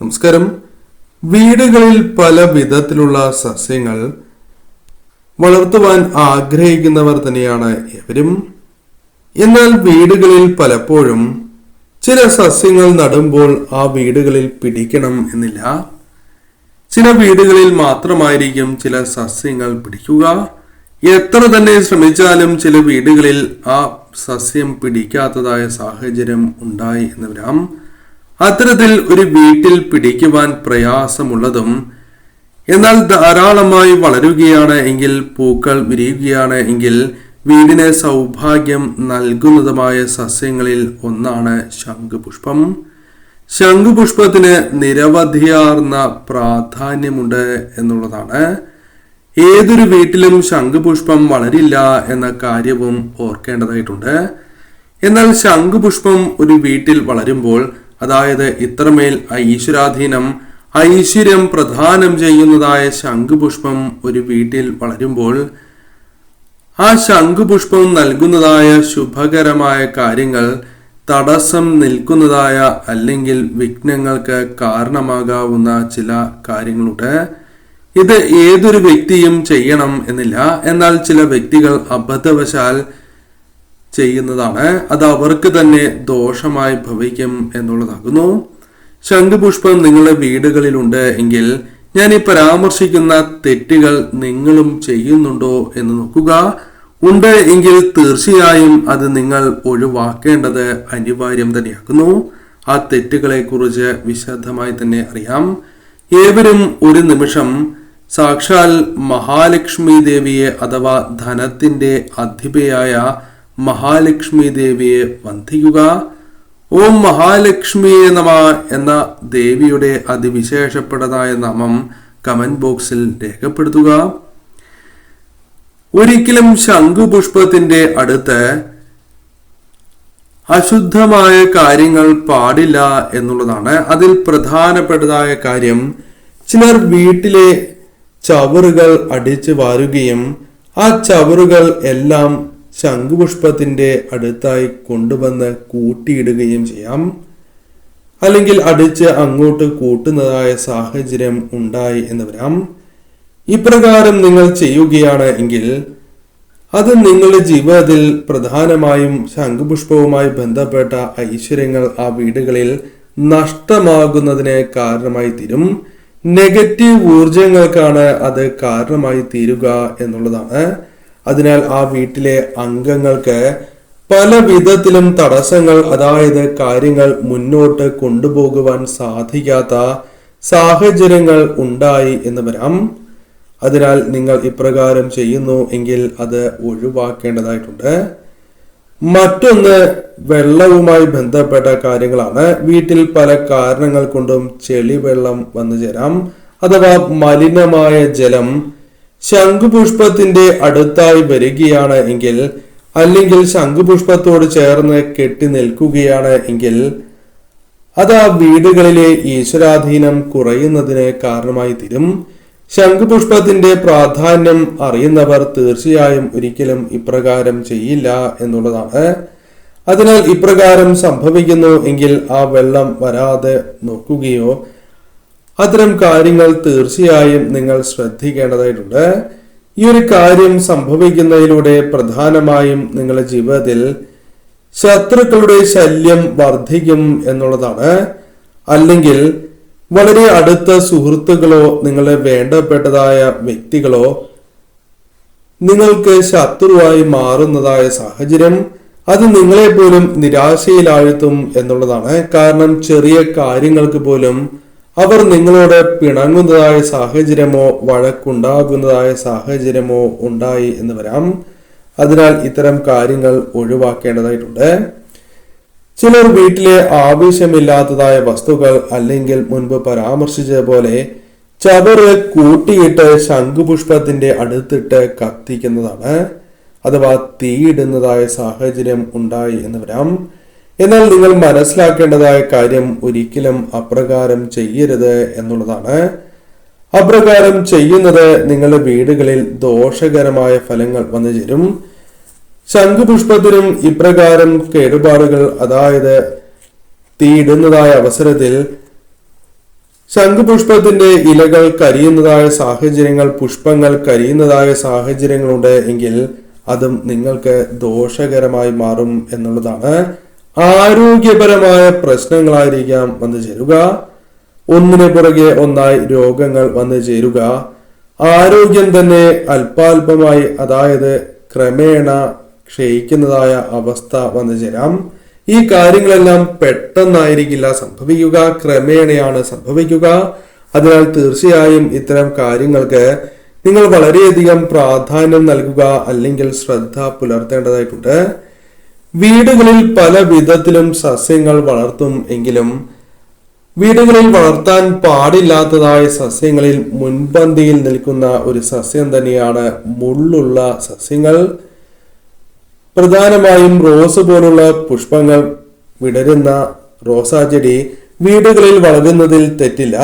നമസ്കാരം. വീടുകളിൽ പല വിധത്തിലുള്ള സസ്യങ്ങൾ വളർത്തുവാൻ ആഗ്രഹിക്കുന്നവർ തന്നെയാണ് എവരും. എന്നാൽ വീടുകളിൽ പലപ്പോഴും ചില സസ്യങ്ങൾ നടുമ്പോൾ ആ വീടുകളിൽ പിടിക്കണം എന്നില്ല. ചില വീടുകളിൽ മാത്രമായിരിക്കും ചില സസ്യങ്ങൾ പിടിക്കുക. എത്ര തന്നെ ശ്രമിച്ചാലും ചില വീടുകളിൽ ആ സസ്യം പിടിക്കാത്തതായ സാഹചര്യം ഉണ്ടായി എന്ന് വരാം. അത്തരത്തിൽ ഒരു വീട്ടിൽ പിടിക്കുവാൻ പ്രയാസമുള്ളതും എന്നാൽ ധാരാളമായി വളരുകയാണ് എങ്കിൽ പൂക്കൾ വിരിയുകയാണ് എങ്കിൽ വീടിന് സൗഭാഗ്യം നൽകുന്നതുമായ സസ്യങ്ങളിൽ ഒന്നാണ് ശംഖുപുഷ്പം. ശംഖുപുഷ്പത്തിന് നിരവധിയാർന്ന പ്രാധാന്യമുണ്ട് എന്നുള്ളതാണ്. ഏതൊരു വീട്ടിലും ശംഖുപുഷ്പം വളരില്ല എന്ന കാര്യവും ഓർക്കേണ്ടതായിട്ടുണ്ട്. എന്നാൽ ശംഖുപുഷ്പം ഒരു വീട്ടിൽ വളരുമ്പോൾ അതായത് ഇത്രമേൽ ഐശ്വരാധീനം ഐശ്വര്യം പ്രധാനം ചെയ്യുന്നതായ ശംഖുപുഷ്പം ഒരു വീട്ടിൽ വളരുമ്പോൾ ആ ശംഖുപുഷ്പം നൽകുന്നതായ ശുഭകരമായ കാര്യങ്ങൾ തടസ്സം നിൽക്കുന്നതായ അല്ലെങ്കിൽ വിഘ്നങ്ങൾക്ക് കാരണമാകാവുന്ന ചില കാര്യങ്ങളുണ്ട്. ഇത് ഏതൊരു വ്യക്തിയും ചെയ്യണം എന്നില്ല. എന്നാൽ ചില വ്യക്തികൾ അബദ്ധവശാൽ ചെയ്യുന്നതാണ്. അത് അവർക്ക് തന്നെ ദോഷമായി ഭവിക്കും എന്നുള്ളതാകുന്നു. ശംഖുപുഷ്പം നിങ്ങളുടെ വീടുകളിലുണ്ട് എങ്കിൽ ഞാൻ ഈ പരാമർശിക്കുന്ന തെറ്റുകൾ നിങ്ങളും ചെയ്യുന്നുണ്ടോ എന്ന് നോക്കുക. ഉണ്ട് എങ്കിൽ തീർച്ചയായും അത് നിങ്ങൾ ഒഴിവാക്കേണ്ടത് അനിവാര്യം തന്നെയാക്കുന്നു. ആ തെറ്റുകളെ കുറിച്ച് വിശദമായി തന്നെ അറിയാം. ഏവരും ഒരു നിമിഷം സാക്ഷാൽ മഹാലക്ഷ്മി ദേവിയെ അഥവാ ധനത്തിന്റെ അധിപയായ മഹാലക്ഷ്മി ദേവിയെ വന്ധിക്കുക ഓം മഹാലക്ഷ്മിയെ നമ എന്ന ദേവിയുടെ അതിവിശേഷപ്പെട്ടതായ നാമം കമന്റ് ബോക്സിൽ രേഖപ്പെടുത്തുക. ഒരിക്കലും ശംഖുപുഷ്പത്തിന്റെ അടുത്ത് അശുദ്ധമായ കാര്യങ്ങൾ പാടില്ല എന്നുള്ളതാണ്. അതിൽ പ്രധാനപ്പെട്ടതായ കാര്യം ചിലർ വീട്ടിലെ ചവറുകൾ അടിച്ചു വാരുകയും ആ ചവറുകൾ എല്ലാം ശംഖുപുഷ്പത്തിന്റെ അടുത്തായി കൊണ്ടുവന്ന് കൂട്ടിയിടുകയും ചെയ്യാം. അല്ലെങ്കിൽ അടിച്ച് അങ്ങോട്ട് കൂട്ടുന്നതായ സാഹചര്യം ഉണ്ടായി എന്ന് വരാം. ഇപ്രകാരം നിങ്ങൾ ചെയ്യുകയാണ് എങ്കിൽ അത് നിങ്ങളുടെ ജീവിതത്തിൽ പ്രധാനമായും ശംഖുപുഷ്പവുമായി ബന്ധപ്പെട്ട ഐശ്വര്യങ്ങൾ ആ വീടുകളിൽ നഷ്ടമാകുന്നതിന് കാരണമായി തീരും. നെഗറ്റീവ് ഊർജങ്ങൾക്കാണ് അത് കാരണമായി തീരുക എന്നുള്ളതാണ്. അതിനാൽ ആ വീട്ടിലെ അംഗങ്ങൾക്ക് പല വിധത്തിലും തടസ്സങ്ങൾ അതായത് കാര്യങ്ങൾ മുന്നോട്ട് കൊണ്ടുപോകുവാൻ സാധിക്കാത്ത സാഹചര്യങ്ങൾ ഉണ്ടായി എന്ന് വരാം. അതിനാൽ നിങ്ങൾ ഇപ്രകാരം ചെയ്യുന്നു എങ്കിൽ അത് ഒഴിവാക്കേണ്ടതായിട്ടുണ്ട്. മറ്റൊന്ന് വെള്ളവുമായി ബന്ധപ്പെട്ട കാര്യങ്ങളാണ്. വീട്ടിൽ പല കാരണങ്ങൾ കൊണ്ടും ചെളി വെള്ളം വന്നു ചേരാം. അഥവാ മലിനമായ ജലം ശംഖുപുഷ്പത്തിന്റെ അടുത്തായി വരികയാണ് എങ്കിൽ അല്ലെങ്കിൽ ശംഖുപുഷ്പത്തോട് ചേർന്ന് കെട്ടി നിൽക്കുകയാണ് എങ്കിൽ അത് ആ വീടുകളിലെ ഈശ്വരാധീനം കുറയുന്നതിന് കാരണമായി തീരും. ശംഖുപുഷ്പത്തിന്റെ പ്രാധാന്യം അറിയുന്നവർ തീർച്ചയായും ഒരിക്കലും ഇപ്രകാരം ചെയ്യില്ല എന്നുള്ളതാണ്. അതിനാൽ ഇപ്രകാരം സംഭവിക്കുന്നു എങ്കിൽ ആ വെള്ളം വരാതെ നോക്കുകയോ അത്തരം കാര്യങ്ങൾ തീർച്ചയായും നിങ്ങൾ ശ്രദ്ധിക്കേണ്ടതായിട്ടുണ്ട്. ഈ ഒരു കാര്യം സംഭവിക്കുന്നതിലൂടെ പ്രധാനമായും നിങ്ങളുടെ ജീവിതത്തിൽ ശത്രുക്കളുടെ ശല്യം വർദ്ധിക്കും എന്നുള്ളതാണ്. അല്ലെങ്കിൽ വളരെ അടുത്ത സുഹൃത്തുക്കളോ നിങ്ങളെ വേണ്ടപ്പെട്ടതായ വ്യക്തികളോ നിങ്ങൾക്ക് ശത്രുവായി മാറുന്നതായ സാഹചര്യം അത് നിങ്ങളെ പോലും നിരാശയിലാഴ്ത്തും എന്നുള്ളതാണ്. കാരണം ചെറിയ കാര്യങ്ങൾക്ക് പോലും അവർ നിങ്ങളോട് പിണങ്ങുന്നതായ സാഹചര്യമോ വഴക്കുണ്ടാകുന്നതായ സാഹചര്യമോ ഉണ്ടായി എന്ന് വരാം. അതിനാൽ ഇത്തരം കാര്യങ്ങൾ ഒഴിവാക്കേണ്ടതായിട്ടുണ്ട്. ചിലർ വീട്ടിലെ ആവശ്യമില്ലാത്തതായ വസ്തുക്കൾ അല്ലെങ്കിൽ മുൻപ് പരാമർശിച്ച പോലെ ചവറ് കൂട്ടിയിട്ട് ശംഖുപുഷ്പത്തിന്റെ അടുത്തിട്ട് കത്തിക്കുന്നതാണ്. അഥവാ തീയിടുന്നതായ സാഹചര്യം ഉണ്ടായി എന്ന് വരാം. എന്നാൽ നിങ്ങൾ മനസ്സിലാക്കേണ്ടതായ കാര്യം ഒരിക്കലും അപ്രകാരം ചെയ്യരുത് എന്നുള്ളതാണ്. അപ്രകാരം ചെയ്യുന്നത് നിങ്ങളുടെ വീടുകളിൽ ദോഷകരമായ ഫലങ്ങൾ വന്നു ചേരും. ശംഖുപുഷ്പത്തിനും ഇപ്രകാരം കേടുപാടുകൾ അതായത് തീയിടുന്നതായ അവസരത്തിൽ ശംഖുപുഷ്പത്തിന്റെ ഇലകൾ കരിയുന്നതായ സാഹചര്യങ്ങൾ പുഷ്പങ്ങൾ കരിയുന്നതായ സാഹചര്യങ്ങളുണ്ട് എങ്കിൽ അതും നിങ്ങൾക്ക് ദോഷകരമായി മാറും എന്നുള്ളതാണ്. ആരോഗ്യപരമായ പ്രശ്നങ്ങളായിരിക്കാം വന്നു ചേരുക. ഒന്നിനു പുറകെ ഒന്നായി രോഗങ്ങൾ വന്നു ചേരുക. ആരോഗ്യം തന്നെ അല്പാൽപമായി അതായത് ക്രമേണ ക്ഷയിക്കുന്നതായ അവസ്ഥ വന്നു ചേരാം. ഈ കാര്യങ്ങളെല്ലാം പെട്ടെന്നായിരിക്കില്ല സംഭവിക്കുക. ക്രമേണയാണ് സംഭവിക്കുക. അതിനാൽ തീർച്ചയായും ഇത്തരം കാര്യങ്ങൾക്ക് നിങ്ങൾ വളരെയധികം പ്രാധാന്യം നൽകുക അല്ലെങ്കിൽ ശ്രദ്ധ പുലർത്തേണ്ടതായിട്ടുണ്ട്. വീടുകളിൽ പല വിധത്തിലും സസ്യങ്ങൾ വളർത്തും എങ്കിലും വീടുകളിൽ വളർത്താൻ പാടില്ലാത്തതായ സസ്യങ്ങളിൽ മുൻപന്തിയിൽ നിൽക്കുന്ന ഒരു സസ്യം തന്നെയാണ് മുള്ളുള്ള സസ്യങ്ങൾ. പ്രധാനമായും റോസ് പോലുള്ള പുഷ്പങ്ങൾ വിടരുന്ന റോസാ ചെടി വീടുകളിൽ വളരുന്നതിൽ തെറ്റില്ല.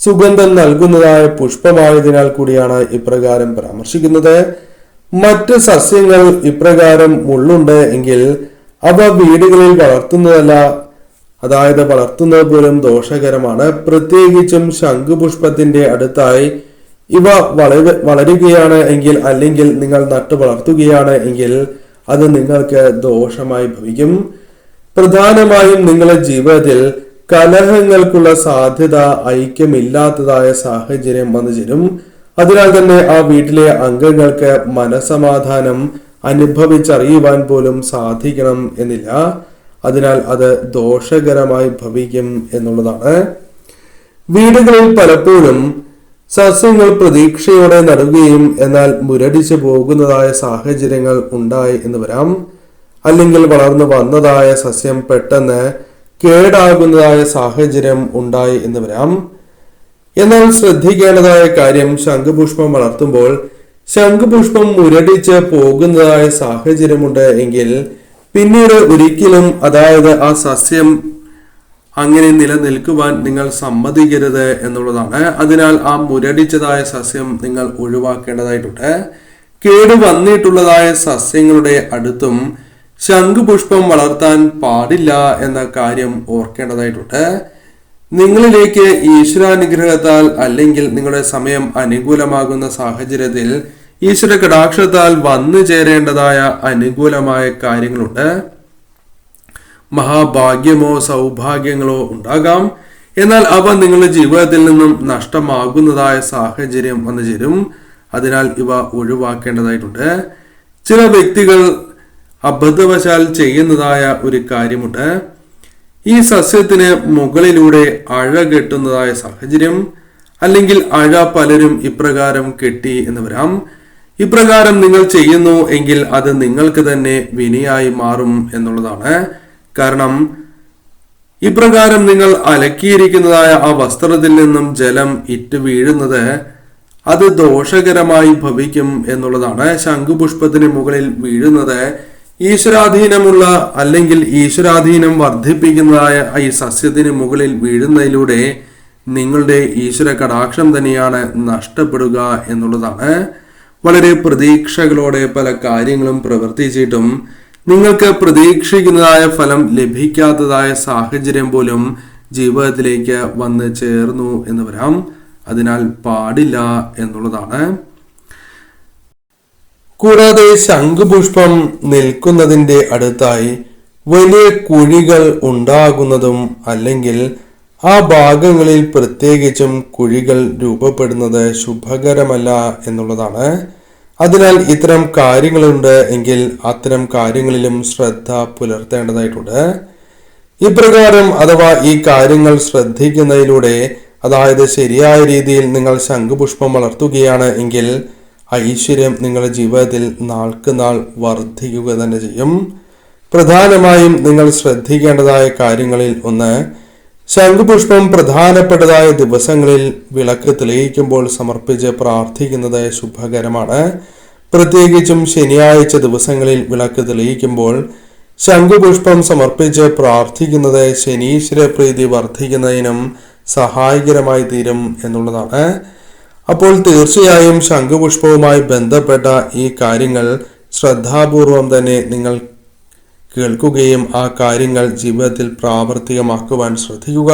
സുഗന്ധം നൽകുന്നതായ പുഷ്പമായതിനാൽ കൂടിയാണ് ഇപ്രകാരം പരാമർശിക്കുന്നത്. മറ്റ് സസ്യങ്ങൾ ഇപ്രകാരം മുള്ളുണ്ട് എങ്കിൽ അവ വീടുകളിൽ വളർത്തുന്നതല്ല. അതായത് വളർത്തുന്നത് പോലും ദോഷകരമാണ്. പ്രത്യേകിച്ചും ശംഖുപുഷ്പത്തിന്റെ അടുത്തായി ഇവ വളര വളരുകയാണ് എങ്കിൽ അല്ലെങ്കിൽ നിങ്ങൾ നട്ടു വളർത്തുകയാണ് എങ്കിൽ അത് നിങ്ങൾക്ക് ദോഷമായി ഭവിക്കും. പ്രധാനമായും നിങ്ങളുടെ ജീവിതത്തിൽ കലഹങ്ങൾക്കുള്ള സാധ്യത ഐക്യമില്ലാത്തതായ സാഹചര്യം വന്നു ചേരും. അതിനാൽ തന്നെ ആ വീട്ടിലെ അംഗങ്ങൾക്ക് മനസമാധാനം അനുഭവിച്ചറിയുവാൻ പോലും സാധിക്കണം എന്നില്ല. അതിനാൽ അത് ദോഷകരമായി ഭവിക്കും എന്നുള്ളതാണ്. വീടുകളിൽ പലപ്പോഴും സസ്യങ്ങൾ പ്രതീക്ഷയോടെ നടുകയും എന്നാൽ മുരടിച്ചു പോകുന്നതായ സാഹചര്യങ്ങൾ ഉണ്ടായി എന്ന് വരാം. അല്ലെങ്കിൽ വളർന്നു വന്നതായ സസ്യം പെട്ടെന്ന് കേടാകുന്നതായ സാഹചര്യം ഉണ്ടായി എന്ന് വരാം. എന്നാൽ ശ്രദ്ധിക്കേണ്ടതായ കാര്യം ശംഖുപുഷ്പം വളർത്തുമ്പോൾ ശംഖുപുഷ്പം മുരടിച്ച് പോകുന്നതായ സാഹചര്യമുണ്ട് എങ്കിൽ പിന്നീട് ഒരിക്കലും അതായത് ആ സസ്യം അങ്ങനെ നിലനിൽക്കുവാൻ നിങ്ങൾ സമ്മതിക്കരുത് എന്നുള്ളതാണ്. അതിനാൽ ആ മുരടിച്ചതായ സസ്യം നിങ്ങൾ ഒഴിവാക്കേണ്ടതായിട്ടുണ്ട്. കേട് വന്നിട്ടുള്ളതായ സസ്യങ്ങളുടെ അടുത്തും ശംഖുപുഷ്പം വളർത്താൻ പാടില്ല എന്ന കാര്യം ഓർക്കേണ്ടതായിട്ടുണ്ട്. നിങ്ങളിലേക്ക് ഈശ്വരാനുഗ്രഹത്താൽ അല്ലെങ്കിൽ നിങ്ങളുടെ സമയം അനുകൂലമാകുന്ന സാഹചര്യത്തിൽ ഈശ്വര കടാക്ഷത്താൽ വന്നു ചേരേണ്ടതായ അനുകൂലമായ കാര്യങ്ങളുണ്ട്. മഹാഭാഗ്യമോ സൗഭാഗ്യങ്ങളോ ഉണ്ടാകാം. എന്നാൽ അവ നിങ്ങളുടെ ജീവിതത്തിൽ നിന്നും നഷ്ടമാകുന്നതായ സാഹചര്യം വന്നു ചേരും. അതിനാൽ ഇവ ഒഴിവാക്കേണ്ടതായിട്ടുണ്ട്. ചില വ്യക്തികൾ അബദ്ധവശാൽ ചെയ്യുന്നതായ ഒരു കാര്യമുണ്ട്. ഈ സസ്യത്തിന് മുകളിലൂടെ അഴ കെട്ടുന്നതായ സാഹചര്യം അല്ലെങ്കിൽ അഴ പലരും ഇപ്രകാരം കെട്ടി എന്ന് വരാം. ഇപ്രകാരം നിങ്ങൾ ചെയ്യുന്നു എങ്കിൽ അത് നിങ്ങൾക്ക് തന്നെ വിനിയായി മാറും എന്നുള്ളതാണ്. കാരണം ഇപ്രകാരം നിങ്ങൾ അലക്കിയിരിക്കുന്നതായ ആ വസ്ത്രത്തിൽ നിന്നും ജലം ഇറ്റ് വീഴുന്നത് അത് ദോഷകരമായി ഭവിക്കും എന്നുള്ളതാണ്. ശംഖുപുഷ്പത്തിന് മുകളിൽ വീഴുന്നത് ഈശ്വരാധീനമുള്ള അല്ലെങ്കിൽ ഈശ്വരാധീനം വർദ്ധിപ്പിക്കുന്നതായ ഈ സസ്യത്തിന് മുകളിൽ വീഴുന്നതിലൂടെ നിങ്ങളുടെ ഈശ്വര കടാക്ഷം തന്നെയാണ് നഷ്ടപ്പെടുക എന്നുള്ളതാണ്. വളരെ പ്രതീക്ഷകളോടെ പല കാര്യങ്ങളും പ്രവർത്തിച്ചിട്ടും നിങ്ങൾക്ക് പ്രതീക്ഷിക്കുന്നതായ ഫലം ലഭിക്കാത്തതായ സാഹചര്യം പോലും ജീവിതത്തിലേക്ക് വന്ന് ചേർന്നു എന്ന് വരാം. അതിനാൽ പാടില്ല എന്നുള്ളതാണ്. കൂടാതെ ശംഖുപുഷ്പം നിൽക്കുന്നതിന്റെ അടുത്തായി വലിയ കുഴികൾ ഉണ്ടാകുന്നതും അല്ലെങ്കിൽ ആ ഭാഗങ്ങളിൽ പ്രത്യേകിച്ചും കുഴികൾ രൂപപ്പെടുന്നത് ശുഭകരമല്ല എന്നുള്ളതാണ്. അതിനാൽ ഇത്തരം കാര്യങ്ങളുണ്ട് എങ്കിൽ അത്തരം കാര്യങ്ങളിലും ശ്രദ്ധ പുലർത്തേണ്ടതായിട്ടുണ്ട്. ഇപ്രകാരം അഥവാ ഈ കാര്യങ്ങൾ ശ്രദ്ധിക്കുന്നതിലൂടെ അതായത് ശരിയായ രീതിയിൽ നിങ്ങൾ ശംഖുപുഷ്പം വളർത്തുകയാണ് എങ്കിൽ ഐശ്വര്യം നിങ്ങളുടെ ജീവിതത്തിൽ നാൾക്ക് നാൾ വർദ്ധിക്കുക തന്നെ ചെയ്യും. പ്രധാനമായും നിങ്ങൾ ശ്രദ്ധിക്കേണ്ടതായ കാര്യങ്ങളിൽ ഒന്ന് ശംഖുപുഷ്പം പ്രധാനപ്പെട്ടതായ ദിവസങ്ങളിൽ വിളക്ക് തെളിയിക്കുമ്പോൾ സമർപ്പിച്ച് പ്രാർത്ഥിക്കുന്നത് ശുഭകരമാണ്. പ്രത്യേകിച്ചും ശനിയാഴ്ച ദിവസങ്ങളിൽ വിളക്ക് തെളിയിക്കുമ്പോൾ ശംഖുപുഷ്പം സമർപ്പിച്ച് പ്രാർത്ഥിക്കുന്നത് ശനീശ്വര പ്രീതി വർദ്ധിക്കുന്നതിനും സഹായകരമായി തീരും എന്നുള്ളതാണ്. അപ്പോൾ തീർച്ചയായും ശംഖുപുഷ്പവുമായി ബന്ധപ്പെട്ട ഈ കാര്യങ്ങൾ ശ്രദ്ധാപൂർവം തന്നെ നിങ്ങൾ കേൾക്കുകയും ആ കാര്യങ്ങൾ ജീവിതത്തിൽ പ്രാവർത്തികമാക്കുവാൻ ശ്രദ്ധിക്കുക.